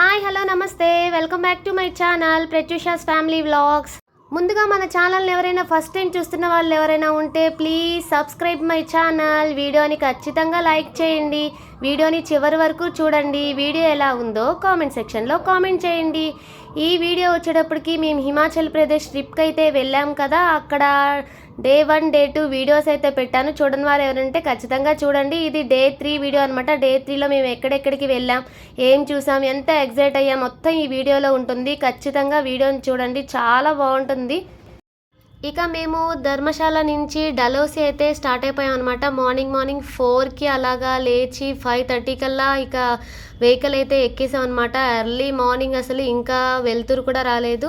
Hi hello నమస్తే. Welcome back to my channel Pratyusha's family vlogs. ముందుగా మన ఛానల్ని ఎవరైనా ఫస్ట్ టైం చూస్తున్న వాళ్ళు ఎవరైనా ఉంటే ప్లీజ్ సబ్స్క్రైబ్ మై ఛానల్. వీడియోని ఖచ్చితంగా లైక్ చేయండి. వీడియోని చివరి వరకు చూడండి. వీడియో ఎలా ఉందో కామెంట్ సెక్షన్లో కామెంట్ చేయండి. ఈ వీడియో వచ్చేటప్పటికి మేము హిమాచల్ ప్రదేశ్ ట్రిప్కి అయితే వెళ్ళాం కదా. అక్కడ day one day two videos అయితే పెట్టాను. చూడని వారు ఎవరంటే ఖచ్చితంగా చూడండి. ఇది డే త్రీ వీడియో అనమాట డే త్రీలో మేము ఎక్కడెక్కడికి వెళ్ళాం ఏం చూసాం ఎంత ఎగ్జైట్ అయ్యాం మొత్తం ఈ వీడియోలో ఉంటుంది. ఖచ్చితంగా వీడియోని చూడండి. చాలా బాగుంటుంది. ఇక మేము ధర్మశాల నుంచి డలోసి అయితే స్టార్ట్ అయిపోయాం అనమాట మార్నింగ్ మార్నింగ్ ఫోర్కి అలాగా లేచి ఫైవ్ థర్టీ కల్లా ఇక వెహికల్ అయితే ఎక్కేసాం అనమాట ఎర్లీ మార్నింగ్ అసలు ఇంకా వెళ్తురు కూడా రాలేదు.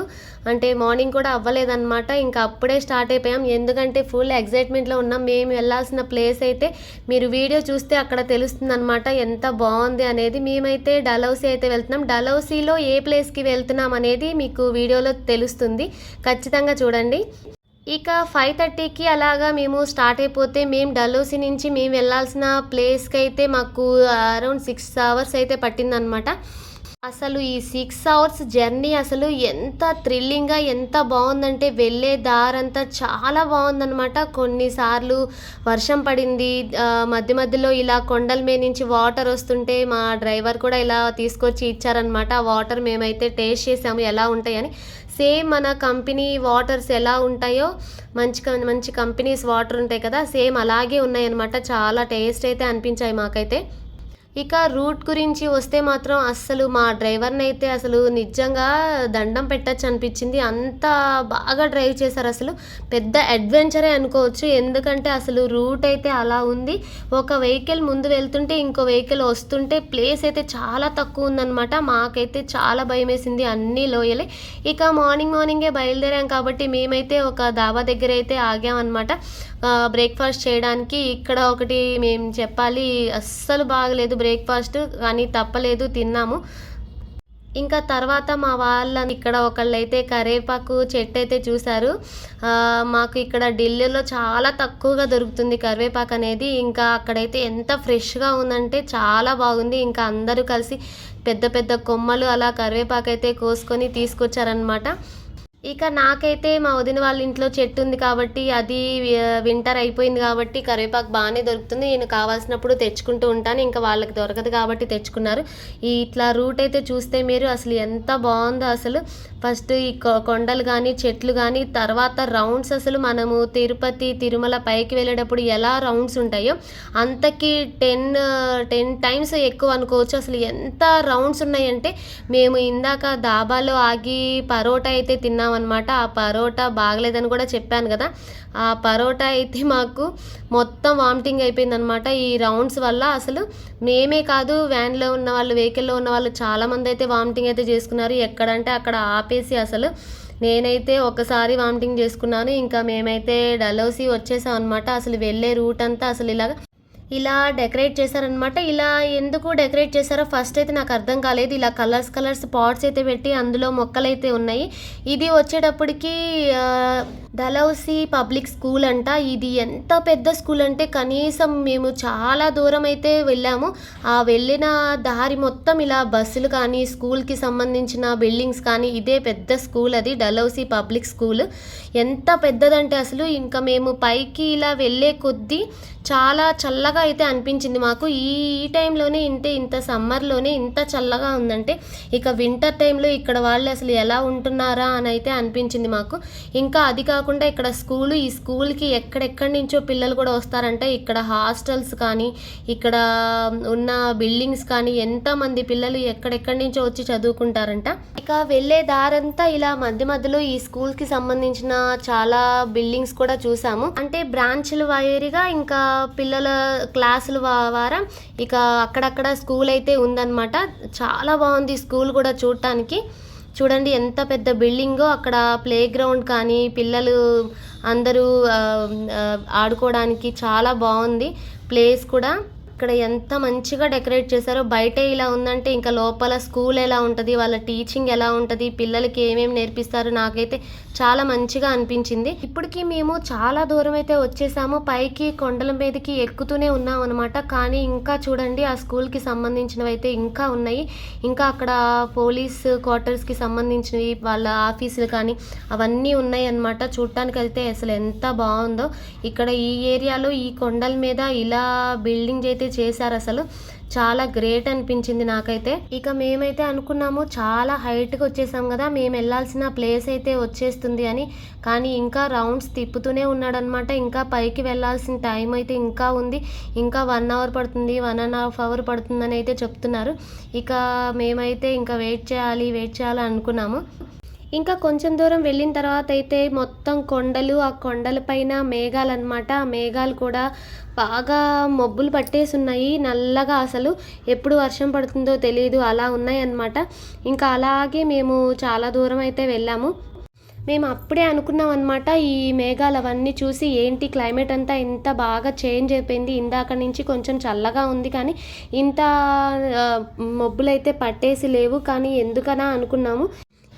అంటే మార్నింగ్ కూడా అవ్వలేదన్నమాట. ఇంకా అప్పుడే స్టార్ట్ అయిపోయాం. ఎందుకంటే ఫుల్ ఎగ్జైట్మెంట్లో ఉన్నాం. మేము వెళ్ళాల్సిన ప్లేస్ అయితే మీరు వీడియో చూస్తే అక్కడ తెలుస్తుంది అనమాట ఎంత బాగుంది అనేది. మేమైతే డలౌసీ అయితే వెళ్తున్నాం. డలౌసీలో ఏ ప్లేస్కి వెళ్తున్నాం అనేది మీకు వీడియోలో తెలుస్తుంది. ఖచ్చితంగా చూడండి. ఇక ఫైవ్ థర్టీకి అలాగా మేము స్టార్ట్ అయిపోతే మేము డల్హౌసీ నుంచి మేము వెళ్ళాల్సిన ప్లేస్కి అయితే మాకు అరౌండ్ సిక్స్ అవర్స్ అయితే పట్టిందనమాట అసలు ఈ సిక్స్ అవర్స్ జర్నీ అసలు ఎంత థ్రిల్లింగ్గా ఎంత బాగుందంటే వెళ్ళే దారంతా చాలా బాగుందనమాట కొన్నిసార్లు వర్షం పడింది మధ్య మధ్యలో ఇలా కొండల మీద నుంచి వాటర్ వస్తుంటే మా డ్రైవర్ కూడా ఇలా తీసుకొచ్చి ఇచ్చారనమాట ఆ వాటర్ మేమైతే టేస్ట్ చేసాము ఎలా ఉంటాయని. సేమ్ మన కంపెనీ వాటర్స్ ఎలా ఉంటాయో మంచి మంచి కంపెనీస్ వాటర్ ఉంటాయి కదా సేమ్ అలాగే ఉన్నాయన్నమాట. చాలా టేస్ట్ అయితే అనిపించాయి మాకైతే. ఇక రూట్ గురించి వస్తే మాత్రం అస్సలు మా డ్రైవర్ని అయితే అసలు నిజంగా దండం పెట్టచ్చు అనిపించింది. అంత బాగా డ్రైవ్ చేశారు అసలు. పెద్ద అడ్వెంచరే అనుకోవచ్చు. ఎందుకంటే అసలు రూట్ అయితే అలా ఉంది. ఒక వెహికల్ ముందు వెళ్తుంటే ఇంకో వెహికల్ వస్తుంటే ప్లేస్ అయితే చాలా తక్కువ ఉందన్నమాట. మాకైతే చాలా భయం వేసింది అన్నీ లోయలే. ఇక మార్నింగ్ మార్నింగే బయలుదేరాం కాబట్టి మేమైతే ఒక దాబా దగ్గర అయితే ఆగామన్నమాట. బ్రేక్ఫాస్ట్ చేయడానికి ఇక్కడ ఒకటి మేము చెప్పాలి. అస్సలు బాగలేదు బ్రేక్ఫాస్ట్ కానీ తప్పలేదు తిన్నాము. ఇంకా తర్వాత మా వాళ్ళ ఇక్కడ ఒకళ్ళైతే కరివేపాకు చెట్టు అయితే చూశారు మాకు ఇక్కడ ఢిల్లీలో చాలా తక్కువగా దొరుకుతుంది కరివేపాకు అనేది. ఇంకా అక్కడైతే ఎంత ఫ్రెష్గా ఉందంటే చాలా బాగుంది. ఇంకా అందరూ కలిసి పెద్ద పెద్ద కొమ్మలు అలా కరివేపాకు అయితే కోసుకొని తీసుకొచ్చారనమాట ఇక నాకైతే మా వదిన వాళ్ళ ఇంట్లో చెట్టు ఉంది కాబట్టి అది వింటర్ అయిపోయింది కాబట్టి కరివేపాకు బాగానే దొరుకుతుంది. నేను కావాల్సినప్పుడు తెచ్చుకుంటూ ఉంటాను. ఇంకా వాళ్ళకి దొరకదు కాబట్టి తెచ్చుకున్నారు. ఈ ఇట్లా రూట్ అయితే చూస్తే మీరు అసలు ఎంత బాగుందో అసలు. ఫస్ట్ ఈ కొ- కొండలు కానీ చెట్లు కానీ తర్వాత రౌండ్స్ అసలు మనము తిరుపతి తిరుమల పైకి వెళ్ళేటప్పుడు ఎలా రౌండ్స్ ఉంటాయో అంతకి టెన్ టెన్ టైమ్స్ ఎక్కువ అనుకోవచ్చు. అసలు ఎంత రౌండ్స్ ఉన్నాయంటే మేము ఇందాక దాబాలో ఆగి పరోటా అయితే అనమాట ఆ పరోటా బాగలేదని కూడా చెప్పాను కదా. ఆ పరోటా అయితే మాకు మొత్తం వామిటింగ్ అయిపోయిందనమాట ఈ రౌండ్స్ వల్ల అసలు మేమే కాదు వ్యాన్లో ఉన్న వాళ్ళు వెహికల్లో ఉన్న వాళ్ళు చాలామంది అయితే వామిటింగ్ అయితే చేసుకున్నారు. ఎక్కడంటే అక్కడ ఆపేసి అసలు నేనైతే ఒకసారి వామిటింగ్ చేసుకున్నాను. ఇంకా మేమైతే డలోసి వచ్చేసాం అనమాట అసలు వెళ్ళే రూట్ అంతా అసలు ఇలాగ ఇలా డెకరేట్ చేశారనమాట ఇలా ఎందుకు డెకరేట్ చేశారో ఫస్ట్ అయితే నాకు అర్థం కాలేదు. ఇలా కలర్స్ కలర్స్ పాట్స్ అయితే పెట్టి అందులో మొక్కలు అయితే ఉన్నాయి. ఇది వచ్చేటప్పటికి డలౌసి పబ్లిక్ స్కూల్ అంట. ఇది ఎంత పెద్ద స్కూల్ అంటే కనీసం మేము చాలా దూరం అయితే వెళ్ళాము. ఆ వెళ్ళిన దారి మొత్తం ఇలా బస్సులు కానీ స్కూల్కి సంబంధించిన బిల్డింగ్స్ కానీ ఇదే పెద్ద స్కూల్ అది డలౌసి పబ్లిక్ స్కూల్. ఎంత పెద్దదంటే అసలు ఇంకా మేము పైకి ఇలా వెళ్ళే కొద్దీ చాలా చల్లగా అయితే అనిపించింది మాకు. ఈ ఈ టైంలోనే ఇంతే ఇంత సమ్మర్లోనే ఇంత చల్లగా ఉందంటే ఇక వింటర్ టైంలో ఇక్కడ వాళ్ళు అసలు ఎలా ఉంటున్నారా అని అయితే అనిపించింది మాకు. ఇంకా అది కాకుండా ఇక్కడ స్కూలు ఈ స్కూల్కి ఎక్కడెక్కడి నుంచో పిల్లలు కూడా వస్తారంట ఇక్కడ హాస్టల్స్ కానీ ఇక్కడ ఉన్న బిల్డింగ్స్ కానీ ఎంతమంది పిల్లలు ఎక్కడెక్కడి నుంచో వచ్చి చదువుకుంటారంట. ఇక వెళ్ళే దారంతా ఇలా మధ్య మధ్యలో ఈ స్కూల్కి సంబంధించిన చాలా బిల్డింగ్స్ కూడా చూసాము. అంటే బ్రాంచ్లు వారీగా ఇంకా పిల్లల క్లాసుల వారా వారం ఇక అక్కడక్కడ స్కూల్ అయితే ఉందన్నమాట. చాలా బాగుంది స్కూల్ కూడా చూడటానికి చూడండి ఎంత పెద్ద బిల్డింగో అక్కడ ప్లే గ్రౌండ్ కానీ పిల్లలు అందరూ ఆ, ఆడుకోవడానికి చాలా బాగుంది ప్లేస్ కూడా. ఇక్కడ ఎంత మంచిగా డెకరేట్ చేశారో బయటే ఇలా ఉందంటే ఇంకా లోపల స్కూల్ ఎలా ఉంటుంది వాళ్ళ టీచింగ్ ఎలా ఉంటుంది పిల్లలకి ఏమేమి నేర్పిస్తారు నాకైతే చాలా మంచిగా అనిపించింది. ఇప్పటికి మేము చాలా దూరం అయితే వచ్చేసాము పైకి కొండల మీదకి ఎక్కుతూనే ఉన్నాం అనమాట కానీ ఇంకా చూడండి ఆ స్కూల్కి సంబంధించినవి అయితే ఇంకా ఉన్నాయి. ఇంకా అక్కడ పోలీస్ క్వార్టర్స్కి సంబంధించినవి వాళ్ళ ఆఫీసులు కానీ అవన్నీ ఉన్నాయి అన్నమాట. చూడటానికి అయితే అసలు ఎంత బాగుందో. ఇక్కడ ఈ ఏరియాలో ఈ కొండల మీద ఇలా బిల్డింగ్ అయితే చేశారు అసలు. చాలా గ్రేట్ అనిపించింది నాకైతే. ఇక మేమైతే అనుకున్నాము చాలా హైట్కి వచ్చేసాం కదా మేము వెళ్ళాల్సిన ప్లేస్ అయితే వచ్చేస్తుంది అని. కానీ ఇంకా రౌండ్స్ తిప్పుతూనే ఉన్నాడనమాట ఇంకా పైకి వెళ్ళాల్సిన టైం అయితే ఇంకా ఉంది. ఇంకా వన్ అవర్ పడుతుంది వన్ అండ్ హాఫ్ అవర్ పడుతుందని అయితే చెప్తున్నారు. ఇక మేమైతే ఇంకా వెయిట్ చేయాలి వెయిట్ చేయాలి అనుకున్నాము. ఇంకా కొంచెం దూరం వెళ్ళిన తర్వాత అయితే మొత్తం కొండలు ఆ కొండలపైన మేఘాలు అనమాట ఆ మేఘాలు కూడా బాగా మబ్బులు పట్టేసి ఉన్నాయి నల్లగా అసలు ఎప్పుడు వర్షం పడుతుందో తెలియదు అలా ఉన్నాయి అన్నమాట ఇంకా అలాగే మేము చాలా దూరం అయితే వెళ్ళాము. మేము అప్పుడే అనుకున్నాం అనమాట ఈ మేఘాలు అవన్నీ చూసి ఏంటి క్లైమేట్ అంతా ఇంత బాగా చేంజ్ అయిపోయింది. ఇందాక నుంచి కొంచెం చల్లగా ఉంది కానీ ఇంత మబ్బులైతే పట్టేసి లేవు. కానీ ఎందుకనా అనుకున్నాము.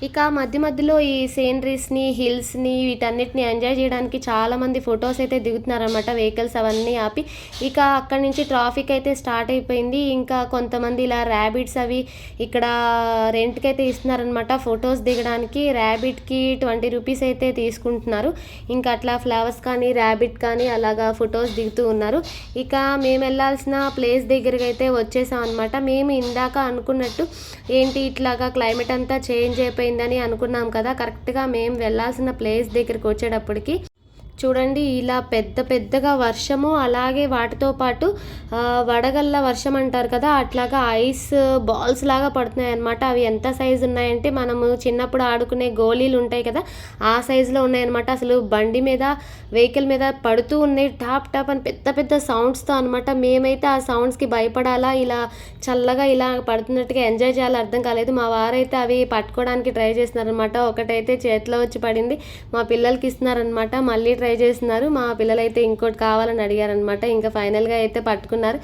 ఇక మధ్య మధ్యలో ఈ సీనరీస్ని హిల్స్ని వీటన్నిటిని ఎంజాయ్ చేయడానికి చాలామంది ఫొటోస్ అయితే దిగుతున్నారనమాట వెహికల్స్ అవన్నీ ఆపి. ఇక అక్కడి నుంచి ట్రాఫిక్ అయితే స్టార్ట్ అయిపోయింది. ఇంకా కొంతమంది ఇలా ర్యాబిట్స్ అవి ఇక్కడ రెంట్కి అయితే ఇస్తున్నారనమాట ఫొటోస్ దిగడానికి. ర్యాబిట్కి ట్వంటీ రూపీస్ అయితే తీసుకుంటున్నారు. ఇంకా అట్లా ఫ్లవర్స్ కానీ ర్యాబిట్ కానీ అలాగా ఫొటోస్ దిగుతూ ఉన్నారు. ఇక మేము వెళ్ళాల్సిన ప్లేస్ దగ్గరికి అయితే వచ్చేసాం అనమాట మేము ఇందాక అనుకున్నట్టు ఏంటి ఇట్లాగా క్లైమేట్ అంతా చేంజ్ అయిపోయింది అయిపోయిందని అనుకున్నాం కదా. కరెక్ట్గా మేము వెళ్ళాల్సిన ప్లేస్ దగ్గరికి వచ్చేటప్పటికి చూడండి ఇలా పెద్ద పెద్దగా వర్షము అలాగే వాటితో పాటు వడగళ్ళ వర్షం అంటారు కదా అట్లాగా ఐస్ బాల్స్ లాగా పడుతున్నాయి అనమాట అవి ఎంత సైజు ఉన్నాయంటే మనము చిన్నప్పుడు ఆడుకునే గోళీలు ఉంటాయి కదా ఆ సైజులో ఉన్నాయన్నమాట. అసలు బండి మీద వెహికల్ మీద పడుతూ ఉన్నాయి టాప్ టాప్ అని పెద్ద పెద్ద సౌండ్స్తో అనమాట మేమైతే ఆ సౌండ్స్కి భయపడాలా ఇలా చల్లగా ఇలా పడుతున్నట్టుగా ఎంజాయ్ చేయాలి అర్థం కాలేదు. మా వారైతే అవి పట్టుకోవడానికి ట్రై చేస్తున్నారనమాట ఒకటైతే చేతిలో వచ్చి పడింది మా పిల్లలకి ఇస్తున్నారనమాట మళ్ళీ ట్రై చేస్తున్నారు. మా పిల్లలైతే ఇంకోటి కావాలని అడిగారనమాట ఇంకా ఫైనల్గా అయితే పట్టుకున్నారు.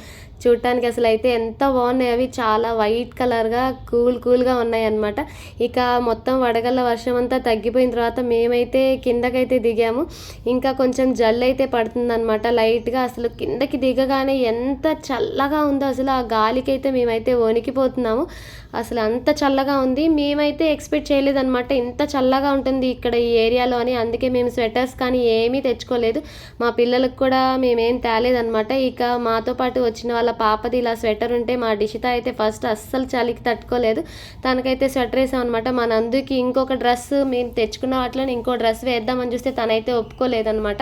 చూడటానికి అసలు అయితే ఎంత బాగున్నాయి అవి. చాలా వైట్ కలర్గా కూల్ కూల్గా ఉన్నాయి అన్నమాట. ఇక మొత్తం వడగళ్ళ వర్షం అంతా తగ్గిపోయిన తర్వాత మేమైతే కిందకైతే దిగాము. ఇంకా కొంచెం జల్లు అయితే పడుతుందన్నమాట. లైట్గా అసలు కిందకి దిగగానే ఎంత చల్లగా ఉందో అసలు ఆ గాలికైతే మేమైతే వణికిపోతున్నాము. అసలు అంత చల్లగా ఉంది. మేమైతే ఎక్స్పెక్ట్ చేయలేదన్నమాట. ఇంత చల్లగా ఉంటుంది ఇక్కడ ఈ ఏరియాలో అని. అందుకే మేము స్వెటర్స్ కానీ ఏమీ తెచ్చుకోలేదు. మా పిల్లలకు కూడా మేమేం తేలేదన్నమాట. ఇక మాతో పాటు వచ్చిన వాళ్ళ పాపది ఇలా స్వెటర్ ఉంటే మా డిషిత అయితే ఫస్ట్ అస్సలు చలికి తట్టుకోలేదు. తనకైతే స్వెటర్ వేసాం అనమాట మా నందుకి ఇంకొక డ్రెస్ మేము తెచ్చుకున్న వాటిలో ఇంకో డ్రెస్ వేద్దామని చూస్తే తనైతే ఒప్పుకోలేదనమాట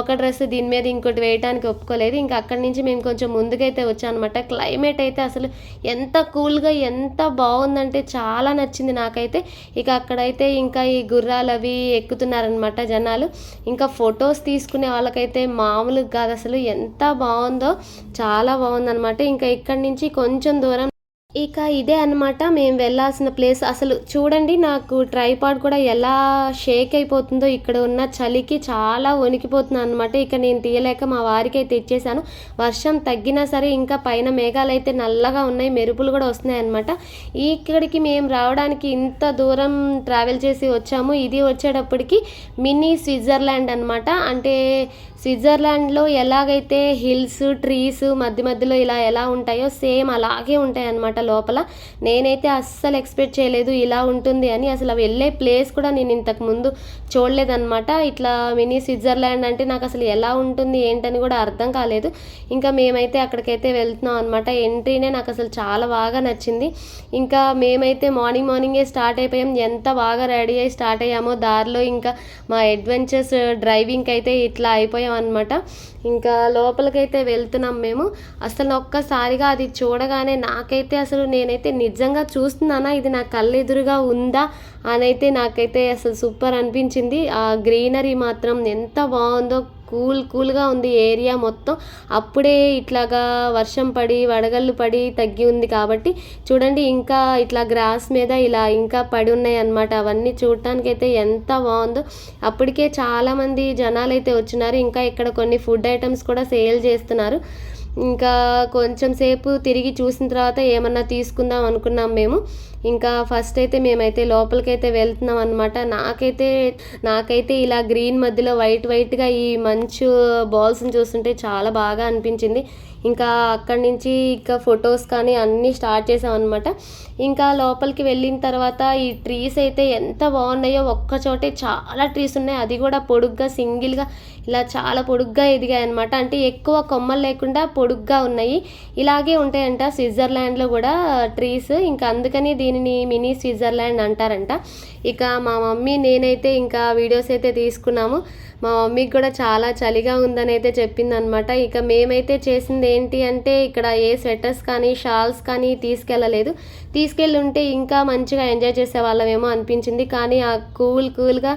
ఒక డ్రెస్ దీని మీద ఇంకోటి వేయడానికి ఒప్పుకోలేదు. ఇంకా అక్కడి నుంచి మేము కొంచెం ముందుకైతే వచ్చాం అనమాట క్లైమేట్ అయితే అసలు ఎంత కూల్గా ఎంత బాగుందంటే చాలా నచ్చింది నాకైతే. ఇక అక్కడైతే ఇంకా ఈ గుర్రాలు అవి ఎక్కుతున్నారనమాట జనాలు. ఇంకా ఫొటోస్ తీసుకునే వాళ్ళకైతే మామూలుగా కాదు అసలు. ఎంత బాగుందో చాలా బాగుంది. ఉందన్నమాట ఇంకా ఇక్కడి నుంచి కొంచెం దూరం. ఇక ఇదే అన్నమాట. మేము వెళ్ళాల్సిన ప్లేస్ అసలు చూడండి నాకు ట్రైపాడ్ కూడా ఎలా షేక్ అయిపోతుందో ఇక్కడ ఉన్న చలికి చాలా వణికిపోతున్నాను అనమాట ఇక నేను తీయలేక మా వారికి అయితే ఇచ్చేసాను వర్షం తగ్గినా సరే ఇంకా పైన మేఘాలు అయితే నల్లగా ఉన్నాయి మెరుపులు కూడా వస్తున్నాయి అనమాట ఇక్కడికి మేము రావడానికి ఇంత దూరం ట్రావెల్ చేసి వచ్చాము. ఇది వచ్చేటప్పటికి మినీ స్విట్జర్లాండ్ అనమాట అంటే స్విట్జర్లాండ్లో ఎలాగైతే హిల్స్ ట్రీస్ మధ్య మధ్యలో ఇలా ఎలా ఉంటాయో సేమ్ అలాగే ఉంటాయి లోపల. నేనైతే అస్సలు ఎక్స్పెక్ట్ చేయలేదు ఇలా ఉంటుంది అని. అసలు అవి వెళ్ళే ప్లేస్ కూడా నేను ఇంతకు ముందు చూడలేదన్నమాట. ఇట్లా మినీ స్విట్జర్లాండ్ అంటే నాకు అసలు ఎలా ఉంటుంది ఏంటని కూడా అర్థం కాలేదు. ఇంకా మేమైతే అక్కడికైతే వెళ్తున్నాం అనమాట ఎంట్రీనే నాకు అసలు చాలా బాగా నచ్చింది. ఇంకా మేమైతే మార్నింగ్ మార్నింగే స్టార్ట్ అయిపోయాం. ఎంత బాగా రెడీ అయ్యి స్టార్ట్ అయ్యామో దారిలో ఇంకా మా అడ్వెంచర్స్ డ్రైవింగ్కి అయితే ఇట్లా అయిపోయాం అనమాట ఇంకా లోపలికైతే వెళ్తున్నాం మేము. అసలు ఒక్కసారిగా అది చూడగానే నాకైతే అసలు నేనైతే నిజంగా చూస్తున్నానా ఇది నా కళ్ళెదురుగా ఉందా అని అయితే నాకైతే అసలు సూపర్ అనిపించింది. ఆ గ్రీనరీ మాత్రం ఎంత బాగుందో కూల్ కూల్గా ఉంది ఏరియా మొత్తం. అప్పుడే ఇట్లాగా వర్షం పడి వడగళ్ళు పడి తగ్గి ఉంది కాబట్టి చూడండి ఇంకా ఇట్లా గ్రాస్ మీద ఇలా ఇంకా పడి ఉన్నాయి అన్నమాట. అవన్నీ చూడటానికి అయితే ఎంత బాగుందో. అప్పటికే చాలామంది జనాలు అయితే వచ్చినారు. ఇంకా ఇక్కడ కొన్ని ఫుడ్ ఐటమ్స్ కూడా సేల్ చేస్తున్నారు. ఇంకా కొంచెం సేపు తిరిగి చూసిన తర్వాత ఏమన్నా తీసుకుందాం అనుకున్నాం మేము. ఇంకా ఫస్ట్ అయితే మేమైతే లోపలికైతే వెళ్తున్నాం అనమాట నాకైతే నాకైతే ఇలా గ్రీన్ మధ్యలో వైట్ వైట్గా ఈ మంచు బాల్స్ని చూస్తుంటే చాలా బాగా అనిపించింది. ఇంకా అక్కడి నుంచి ఇంకా ఫొటోస్ కానీ అన్నీ స్టార్ట్ చేసామన్నమాట ఇంకా లోపలికి వెళ్ళిన తర్వాత ఈ ట్రీస్ అయితే ఎంత బాగున్నాయో ఒక్క చోటే చాలా ట్రీస్ ఉన్నాయి. అది కూడా పొడుగ్గా సింగిల్గా ఇలా చాలా పొడుగ్గా ఎదిగాయి అనమాట అంటే ఎక్కువ కొమ్మలు లేకుండా పొడుగ్గా ఉన్నాయి. ఇలాగే ఉంటాయంట స్విట్జర్లాండ్లో కూడా ట్రీస్ ఇంకా అందుకని దీని దీనిని మినీ స్విట్జర్లాండ్ అంటారంట. ఇక మా మమ్మీ నేనైతే ఇంకా వీడియోస్ అయితే తీసుకున్నాము. మా మమ్మీకి కూడా చాలా చలిగా ఉందని అయితే చెప్పింది అనమాట ఇక మేమైతే చేసింది ఏంటి అంటే ఇక్కడ ఏ స్వెటర్స్ కానీ షాల్స్ కానీ తీసుకెళ్ళలేదు. తీసుకెళ్ళి ఉంటే ఇంకా మంచిగా ఎంజాయ్ చేసే వాళ్ళమేమో అనిపించింది. కానీ ఆ కూల్ కూల్గా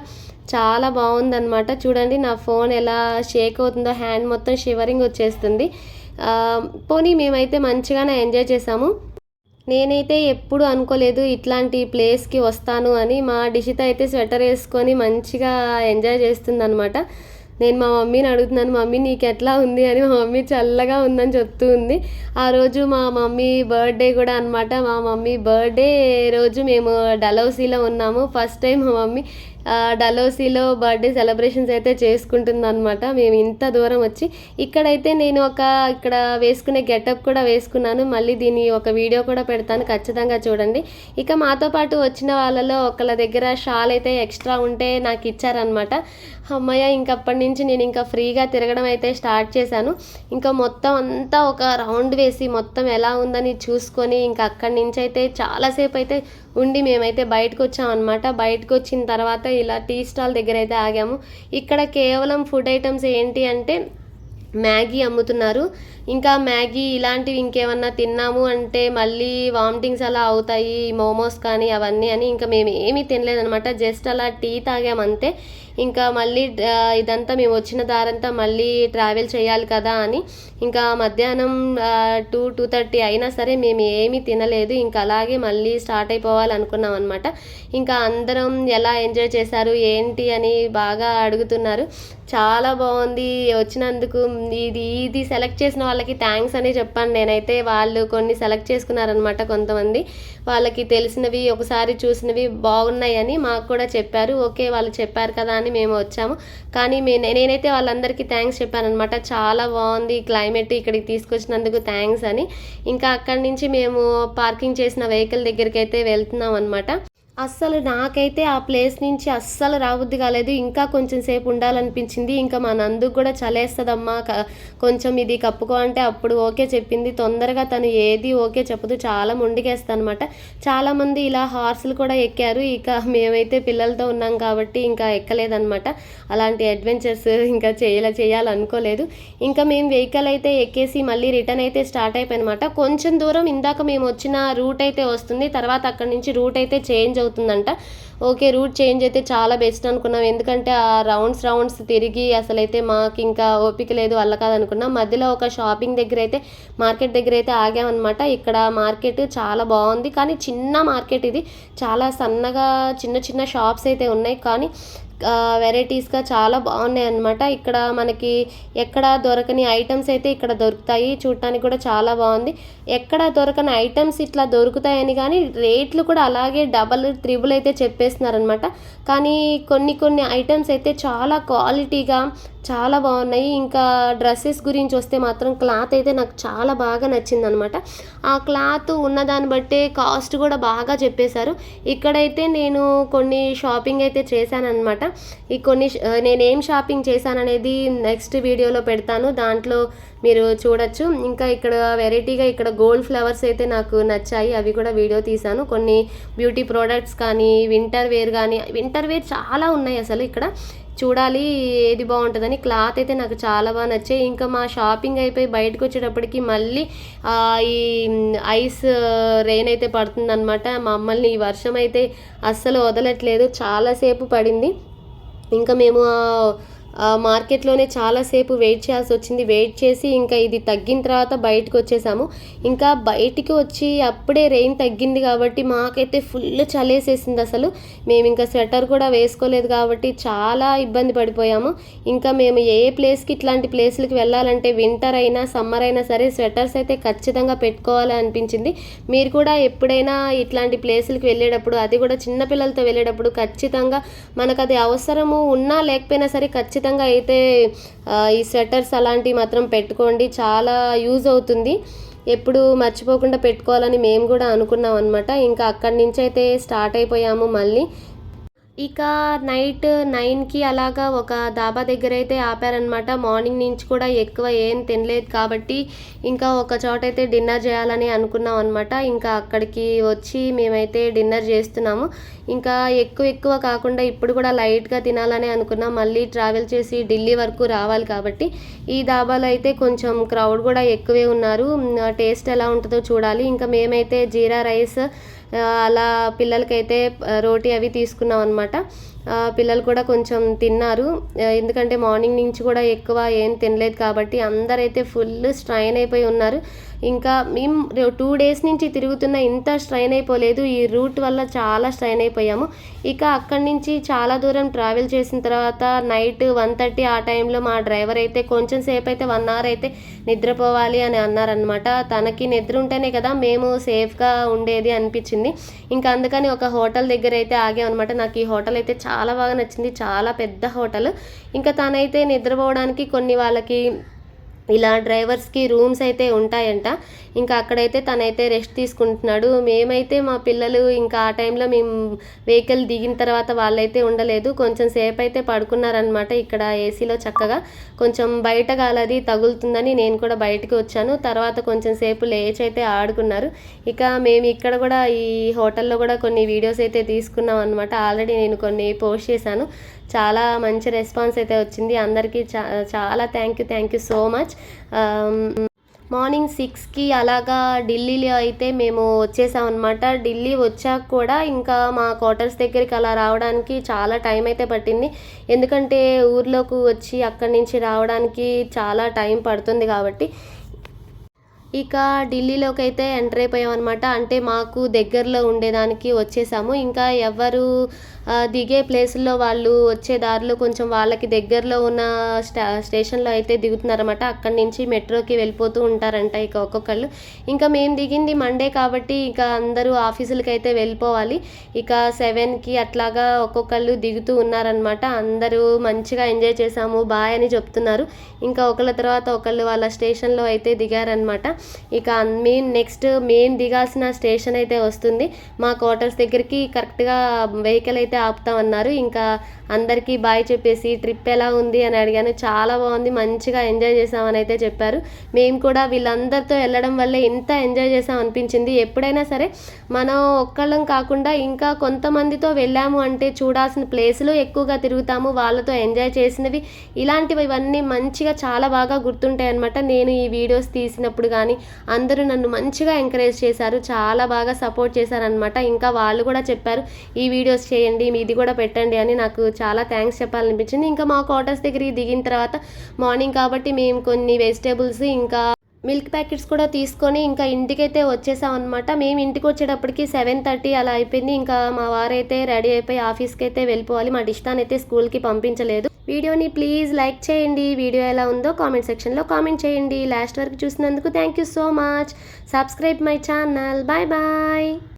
చాలా బాగుందన్నమాట చూడండి నా ఫోన్ ఎలా షేక్ అవుతుందో హ్యాండ్ మొత్తం షివరింగ్ వచ్చేస్తుంది. పోనీ మేమైతే మంచిగానే ఎంజాయ్ చేసాము. నేనైతే ఎప్పుడు అనుకోలేదు ఇట్లాంటి ప్లేస్కి వస్తాను అని. మా డిషిత అయితే స్వెటర్ వేసుకొని మంచిగా ఎంజాయ్ చేస్తుందనమాట నేను మా మమ్మీని అడుగుతున్నాను మమ్మీ నీకు ఎట్లా ఉంది? అని మా మమ్మీ చల్లగా ఉందని చెప్తూ ఉంది. ఆ రోజు మా మమ్మీ బర్త్డే కూడా అనమాట మా మమ్మీ బర్త్డే రోజు మేము డలౌసీలో ఉన్నాము. ఫస్ట్ టైం మా మమ్మీ డలోసీలో బర్త్డే సెలబ్రేషన్స్ అయితే చేసుకుంటుందన్నమాట. మేము ఇంత దూరం వచ్చి ఇక్కడైతే నేను ఒక ఇక్కడ వేసుకునే గెటప్ కూడా వేసుకున్నాను. మళ్ళీ దీని ఒక వీడియో కూడా పెడతాను. ఖచ్చితంగా చూడండి. ఇక మాతో పాటు వచ్చిన వాళ్ళలో ఒకళ్ళ దగ్గర షాల్ అయితే ఎక్స్ట్రా ఉంటే నాకు ఇచ్చారనమాట అమ్మయ్య ఇంకప్పటి నుంచి నేను ఇంకా ఫ్రీగా తిరగడం అయితే స్టార్ట్ చేశాను. ఇంకా మొత్తం అంతా ఒక రౌండ్ వేసి మొత్తం ఎలా ఉందని చూసుకొని ఇంకా అక్కడి నుంచి అయితే చాలాసేపు అయితే ఉండి మేమైతే బయటకు వచ్చామన్నమాట బయటకు వచ్చిన తర్వాత ఇలా టీ స్టాల్ దగ్గర అయితే ఆగాము. ఇక్కడ కేవలం ఫుడ్ ఐటమ్స్ ఏంటి అంటే మ్యాగీ అమ్ముతున్నారు. ఇంకా మ్యాగీ ఇలాంటివి ఇంకేమన్నా తిన్నాము అంటే మళ్ళీ వామిటింగ్స్ అలా అవుతాయి మోమోస్ కానీ అవన్నీ అని ఇంకా మేము ఏమీ తినలేదనమాట జస్ట్ అలా టీ తాగామంతే ఇంకా మళ్ళీ ఇదంతా మేము వచ్చిన దారంతా మళ్ళీ ట్రావెల్ చేయాలి కదా అని ఇంకా మధ్యాహ్నం టూ టూ థర్టీ అయినా సరే మేము ఏమీ తినలేదు. ఇంకా అలాగే మళ్ళీ స్టార్ట్ అయిపోవాలి అనుకున్నాం అనమాట ఇంకా అందరం ఎలా ఎంజాయ్ చేశారు ఏంటి అని బాగా అడుగుతున్నారు. చాలా బాగుంది. వచ్చినందుకు ఇది ఇది సెలెక్ట్ చేసిన వాళ్ళకి థ్యాంక్స్ అనే చెప్పాను నేనైతే. వాళ్ళు కొన్ని సెలెక్ట్ చేసుకున్నారనమాట కొంతమంది. వాళ్ళకి తెలిసినవి ఒకసారి చూసినవి బాగున్నాయని మాకు కూడా చెప్పారు. ఓకే వాళ్ళు చెప్పారు కదా అని మేము వచ్చాము. కానీ మే నేనైతే వాళ్ళందరికీ థ్యాంక్స్ చెప్పానమాట చాలా బాగుంది క్లైమేట్ ఇక్కడికి తీసుకొచ్చినందుకు థ్యాంక్స్ అని. ఇంకా అక్కడి నుంచి మేము పార్కింగ్ చేసిన వెహికల్ దగ్గరికి అయితే వెళ్తున్నాం అనమాట అస్సలు నాకైతే ఆ ప్లేస్ నుంచి అస్సలు రావద్దు కాలేదు. ఇంకా కొంచెం సేపు ఉండాలనిపించింది. ఇంకా మా నందుకు కూడా చలేస్తుందమ్మా. కొంచెం ఇది కప్పుకో అంటే అప్పుడు ఓకే చెప్పింది. తొందరగా తను ఏది ఓకే చెప్పదు. చాలా మొండికేస్తా అనమాట చాలామంది ఇలా హార్స్లు కూడా ఎక్కారు. ఇక మేమైతే పిల్లలతో ఉన్నాం కాబట్టి ఇంకా ఎక్కలేదన్నమాట. అలాంటి అడ్వెంచర్స్ ఇంకా చేయాల చేయాలనుకోలేదు. ఇంకా మేము వెహికల్ అయితే ఎక్కేసి మళ్ళీ రిటర్న్ అయితే స్టార్ట్ అయిపోయినమాట కొంచెం దూరం ఇందాక మేము వచ్చిన రూట్ అయితే వస్తుంది. తర్వాత అక్కడి నుంచి రూట్ అయితే చేంజ్ అవుతుంది అవుతుందంట. ఓకే రూట్ చేంజ్ అయితే చాలా బెస్ట్ అనుకున్నాం. ఎందుకంటే ఆ రౌండ్స్ రౌండ్స్ తిరిగి అసలైతే మాకు ఇంకా ఓపిక లేదు వల్ల కాదనుకున్నాం మధ్యలో ఒక షాపింగ్ దగ్గర అయితే మార్కెట్ దగ్గర అయితే ఆగామన్నమాట. ఇక్కడ మార్కెట్ చాలా బాగుంది. కానీ చిన్న మార్కెట్ ఇది. చాలా సన్నగా చిన్న చిన్న షాప్స్ అయితే ఉన్నాయి. కానీ వెరైటీస్గా చాలా బాగున్నాయి అన్నమాట ఇక్కడ మనకి ఎక్కడ దొరకని ఐటమ్స్ అయితే ఇక్కడ దొరుకుతాయి. చూడటానికి కూడా చాలా బాగుంది. ఎక్కడ దొరకని ఐటమ్స్ ఇట్లా దొరుకుతాయని కానీ రేట్లు కూడా అలాగే డబల్ త్రిబుల్ అయితే చెప్పేస్తున్నారనమాట కానీ కొన్ని కొన్ని ఐటమ్స్ అయితే చాలా క్వాలిటీగా చాలా బాగున్నాయి. ఇంకా డ్రెస్సెస్ గురించి వస్తే మాత్రం క్లాత్ అయితే నాకు చాలా బాగా నచ్చిందనమాట. ఆ క్లాత్ ఉన్నదాన్ని బట్టే కాస్ట్ కూడా బాగా చెప్పేశారు. ఇక్కడైతే నేను కొన్ని షాపింగ్ అయితే చేశానమాట ఈ కొన్ని నేను నేనేం షాపింగ్ చేశాననేది నెక్స్ట్ వీడియోలో పెడతాను. దాంట్లో మీరు చూడొచ్చు. ఇంకా ఇక్కడ వెరైటీగా ఇక్కడ గోల్డ్ ఫ్లవర్స్ అయితే నాకు నచ్చాయి. అవి కూడా వీడియో తీశాను. కొన్ని బ్యూటీ ప్రోడక్ట్స్ కానీ వింటర్ వేర్ కానీ వింటర్ వేర్ చాలా ఉన్నాయి అసలు ఇక్కడ. చూడాలి ఏది బాగుంటుందని. క్లాత్ అయితే నాకు చాలా బాగా నచ్చాయి. ఇంకా మా షాపింగ్ అయిపోయి బయటకు వచ్చేటప్పటికి మళ్ళీ ఈ ఐస్ రెయిన్ అయితే పడుతుందనమాట మమ్మల్ని ఈ వర్షం అయితే అస్సలు వదలట్లేదు. చాలాసేపు పడింది. ఇంకా మేము మార్కెట్లోనే చాలాసేపు వెయిట్ చేయాల్సి వచ్చింది. వెయిట్ చేసి ఇంకా ఇది తగ్గిన తర్వాత బయటకు వచ్చేసాము. ఇంకా బయటికి వచ్చి అప్పుడే రెయిన్ తగ్గింది కాబట్టి మాకైతే ఫుల్ చలేసేసింది అసలు. మేము ఇంకా స్వెటర్ కూడా వేసుకోలేదు కాబట్టి చాలా ఇబ్బంది పడిపోయాము. ఇంకా మేము ఏ ప్లేస్కి ఇట్లాంటి ప్లేస్లకి వెళ్ళాలంటే వింటర్ అయినా సమ్మర్ అయినా సరే స్వెటర్స్ అయితే ఖచ్చితంగా పెట్టుకోవాలి అనిపించింది. మీరు కూడా ఎప్పుడైనా ఇట్లాంటి ప్లేసులకి వెళ్ళేటప్పుడు అది కూడా చిన్నపిల్లలతో వెళ్ళేటప్పుడు ఖచ్చితంగా మనకు అది అవసరము ఉన్నా లేకపోయినా సరే ఖచ్చితంగా ఖచ్చితంగా అయితే ఈ స్వెటర్స్ అలాంటివి మాత్రం పెట్టుకోండి. చాలా యూజ్ అవుతుంది. ఎప్పుడు మర్చిపోకుండా పెట్టుకోవాలని మేము కూడా అనుకున్నాం అనమాట ఇంకా అక్కడి నుంచి అయితే స్టార్ట్ అయిపోయాము మళ్ళీ. ఇక నైట్ నైన్కి అలాగా ఒక దాబా దగ్గర అయితే ఆపారనమాట మార్నింగ్ నుంచి కూడా ఎక్కువ ఏం తినలేదు కాబట్టి ఇంకా ఒక చోట అయితే డిన్నర్ చేయాలని అనుకున్నాం అనమాట ఇంకా అక్కడికి వచ్చి మేమైతే డిన్నర్ చేస్తున్నాము. ఇంకా ఎక్కువ ఎక్కువ కాకుండా ఇప్పుడు కూడా లైట్గా తినాలని అనుకున్నాం. మళ్ళీ ట్రావెల్ చేసి ఢిల్లీ వరకు రావాలి కాబట్టి ఈ దాబాలో అయితే కొంచెం క్రౌడ్ కూడా ఎక్కువే ఉన్నారు. టేస్ట్ ఎలా ఉంటుందో చూడాలి. ఇంకా మేమైతే జీరా రైస్ అలా పిల్లలకైతే రోటీ అవి తీసుకున్నాం అనమాట పిల్లలు కూడా కొంచెం తిన్నారు. ఎందుకంటే మార్నింగ్ నుంచి కూడా ఎక్కువ ఏం తినలేదు కాబట్టి అందరైతే ఫుల్ స్ట్రైన్ అయిపోయి ఉన్నారు. ఇంకా మేము టూ డేస్ నుంచి తిరుగుతున్న ఇంత స్ట్రైన్ అయిపోలేదు. ఈ రూట్ వల్ల చాలా స్ట్రైన్ అయిపోయాము. ఇక అక్కడి నుంచి చాలా దూరం ట్రావెల్ చేసిన తర్వాత నైట్ వన్ థర్టీ ఆ టైంలో మా డ్రైవర్ అయితే కొంచెం సేపు అయితే వన్ అవర్ అయితే నిద్రపోవాలి అని అన్నారనమాట తనకి నిద్ర ఉంటేనే కదా మేము సేఫ్గా ఉండేది అనిపించింది. ఇంకా అందుకని ఒక హోటల్ దగ్గర అయితే ఆగామన్నమాట. నాకు ఈ హోటల్ అయితే చాలా బాగా నచ్చింది. చాలా పెద్ద హోటల్ ఇంకా తనైతే నిద్రపోవడానికి కొన్ని వాళ్ళకి ఇలా డ్రైవర్స్కి రూమ్స్ అయితే ఉంటాయంట. ఇంకా అక్కడైతే తనైతే రెస్ట్ తీసుకుంటున్నాడు. మేమైతే మా పిల్లలు ఇంకా ఆ టైంలో మేము వెహికల్ దిగిన తర్వాత వాళ్ళైతే ఉండలేదు. కొంచెం సేపు అయితే పడుకున్నారనమాట ఇక్కడ ఏసీలో చక్కగా. కొంచెం బయట గాలది తగులుతుందని నేను కూడా బయటకు వచ్చాను. తర్వాత కొంచెం సేపు లేచి అయితే ఆడుకున్నారు. ఇక మేము ఇక్కడ కూడా ఈ హోటల్లో కూడా కొన్ని వీడియోస్ అయితే తీసుకున్నాం అనమాట ఆల్రెడీ నేను కొన్ని పోస్ట్ చేశాను. చాలా మంచి రెస్పాన్స్ అయితే వచ్చింది. అందరికీ చా చాలా thank you thank you so much. Morning సిక్స్కి అలాగా ఢిల్లీలో అయితే మేము వచ్చేసామన్నమాట ఢిల్లీ వచ్చాక కూడా ఇంకా మా క్వార్టర్స్ దగ్గరికి అలా రావడానికి చాలా టైం అయితే పట్టింది. ఎందుకంటే ఊర్లోకి వచ్చి అక్కడి నుంచి రావడానికి చాలా టైం పడుతుంది కాబట్టి ఇక ఢిల్లీలోకి అయితే ఎంటర్ అయిపోయాం అనమాట అంటే మాకు దగ్గరలో ఉండేదానికి వచ్చేసాము. ఇంకా ఎవరు దిగే ప్లేసుల్లో వాళ్ళు వచ్చే దారిలో కొంచెం వాళ్ళకి దగ్గరలో ఉన్న స్టా స్టేషన్లో అయితే దిగుతున్నారన్నమాట. అక్కడి నుంచి మెట్రోకి వెళ్ళిపోతూ ఉంటారంట ఇక ఒక్కొక్కళ్ళు. ఇంకా మేము దిగింది మండే కాబట్టి ఇక అందరూ ఆఫీసులకి అయితే వెళ్ళిపోవాలి. ఇక సెవెన్కి అట్లాగా ఒక్కొక్కళ్ళు దిగుతూ ఉన్నారనమాట అందరూ మంచిగా ఎంజాయ్ చేసాము బాయ్ అని చెప్తున్నారు. ఇంకా ఒకళ్ళ తర్వాత ఒకళ్ళు వాళ్ళ స్టేషన్లో అయితే దిగారనమాట ఇక మేము నెక్స్ట్ మేము దిగాల్సిన స్టేషన్ అయితే వస్తుంది. మా క్వార్టర్స్ దగ్గరికి కరెక్ట్గా వెహికల్ అయితే ఆపుతామన్నారు. ఇంకా అందరికీ బాయ్ చెప్పేసి ట్రిప్ ఎలా ఉంది అని అడిగాను. చాలా బాగుంది మంచిగా ఎంజాయ్ చేసామని అయితే చెప్పారు. మేము కూడా వీళ్ళందరితో వెళ్ళడం వల్లే ఎంత ఎంజాయ్ చేసాం అనిపించింది. ఎప్పుడైనా సరే మనం ఒక్కళ్ళం కాకుండా ఇంకా కొంతమందితో వెళ్ళాము అంటే చూడాల్సిన ప్లేసులు ఎక్కువగా తిరుగుతాము వాళ్ళతో ఎంజాయ్ చేసినవి. ఇలాంటివి ఇవన్నీ మంచిగా చాలా బాగా గుర్తుంటాయి అనమాట నేను ఈ వీడియోస్ తీసినప్పుడు కానీ అందరూ నన్ను మంచిగా ఎంకరేజ్ చేశారు చాలా బాగా సపోర్ట్ చేశారనమాట ఇంకా వాళ్ళు కూడా చెప్పారు ఈ వీడియోస్ చేయండి మీది కూడా పెట్టండి అని నాకు చాలా థ్యాంక్స్ చెప్పాలనిపించింది. ఇంకా మా క్వార్టర్స్ దగ్గరికి దిగిన తర్వాత మార్నింగ్ కాబట్టి మేము కొన్ని వెజిటేబుల్స్ ఇంకా మిల్క్ ప్యాకెట్స్ కూడా తీసుకొని ఇంకా ఇంటికైతే వచ్చేసాం అనమాట మేము ఇంటికి వచ్చేటప్పటికి సెవెన్ థర్టీ అలా అయిపోయింది. ఇంకా మా వారైతే రెడీ అయిపోయి ఆఫీస్కి అయితే వెళ్ళిపోవాలి. మా డిష్టాన్ అయితే స్కూల్కి పంపించలేదు. వీడియోని ప్లీజ్ లైక్ చేయండి. వీడియో ఎలా ఉందో కామెంట్ సెక్షన్లో కామెంట్ చేయండి. లాస్ట్ వరకు చూసినందుకు thank you so much subscribe my channel bye bye